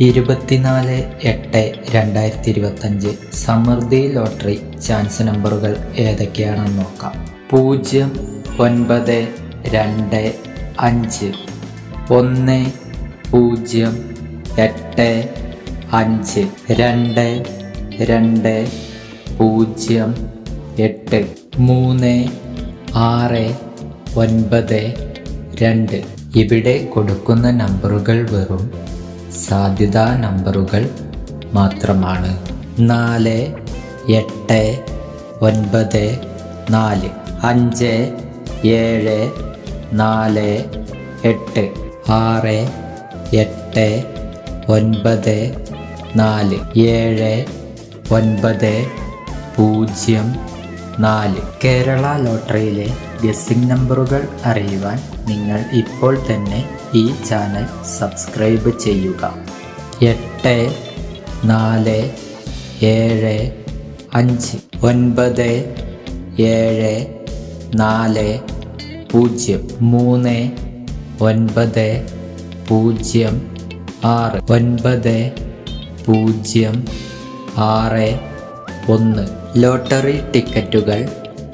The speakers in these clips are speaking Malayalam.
ഇരുപത്തിനാല് എട്ട് രണ്ടായിരത്തി ഇരുപത്തഞ്ച് സമൃദ്ധി ലോട്ടറി ചാൻസ് നമ്പറുകൾ ഏതൊക്കെയാണെന്ന് നോക്കാം. പൂജ്യം ഒൻപത് രണ്ട് അഞ്ച്. ഒന്ന് പൂജ്യം എട്ട് അഞ്ച്. രണ്ട് രണ്ട് പൂജ്യം എട്ട്. മൂന്ന് ആറ് ഒൻപത് രണ്ട്. ഇവിടെ കൊടുക്കുന്ന നമ്പറുകൾ വെറും സാധ്യതാ നമ്പറുകൾ മാത്രമാണ്. നാല് എട്ട് ഒൻപത് നാല്. അഞ്ച് ഏഴ് നാല് എട്ട്. ആറ് എട്ട് ഒൻപത് നാല്. ഏഴ് ഒൻപത് പൂജ്യം നാല് കേരള ലോട്ടറിയിലെ ഗസ്സിംഗ് നമ്പറുകൾ അറിയുവാൻ നിങ്ങൾ ഇപ്പോൾ തന്നെ ഈ ചാനൽ സബ്സ്ക്രൈബ് ചെയ്യുക. എട്ട് നാല് ഏഴ് അഞ്ച് ഒൻപത് ഏഴ് നാല് പൂജ്യം മൂന്ന് ഒൻപത് പൂജ്യം ആറ് ഒൻപത് പൂജ്യം ആറ് ഒന്ന്. ലോട്ടറി ടിക്കറ്റുകൾ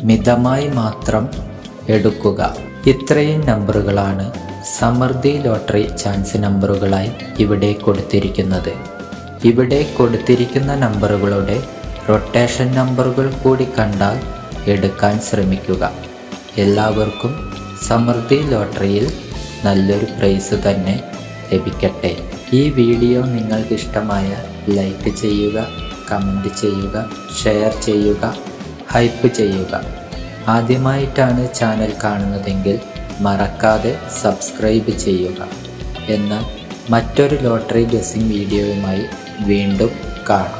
മിതമായി മാത്രം എടുക്കുക. ഇത്രയും നമ്പറുകളാണ് സമൃദ്ധി ലോട്ടറി ചാൻസ് നമ്പറുകളായി ഇവിടെ കൊടുത്തിരിക്കുന്നത്. ഇവിടെ കൊടുത്തിരിക്കുന്ന നമ്പറുകളുടെ റൊട്ടേഷൻ നമ്പറുകൾ കൂടി കണ്ടാൽ എടുക്കാൻ ശ്രമിക്കുക. എല്ലാവർക്കും സമൃദ്ധി ലോട്ടറിയിൽ നല്ലൊരു പ്രൈസ് തന്നെ ലഭിക്കട്ടെ. ഈ വീഡിയോ നിങ്ങൾക്ക് ഇഷ്ടമായ ലൈക്ക് ചെയ്യുക കമന്റ് ചെയ്യുക ഷെയർ ചെയ്യുക ഹൈപ്പ് ചെയ്യുക. ആദ്യമായിട്ടാണ് ചാനൽ കാണുന്നതെങ്കിൽ മറക്കാതെ സബ്സ്ക്രൈബ് ചെയ്യുക എന്നാൽ മറ്റൊരു ലോട്ടറി ഗസിംഗ് വീഡിയോയുമായി വീണ്ടും കാണാം.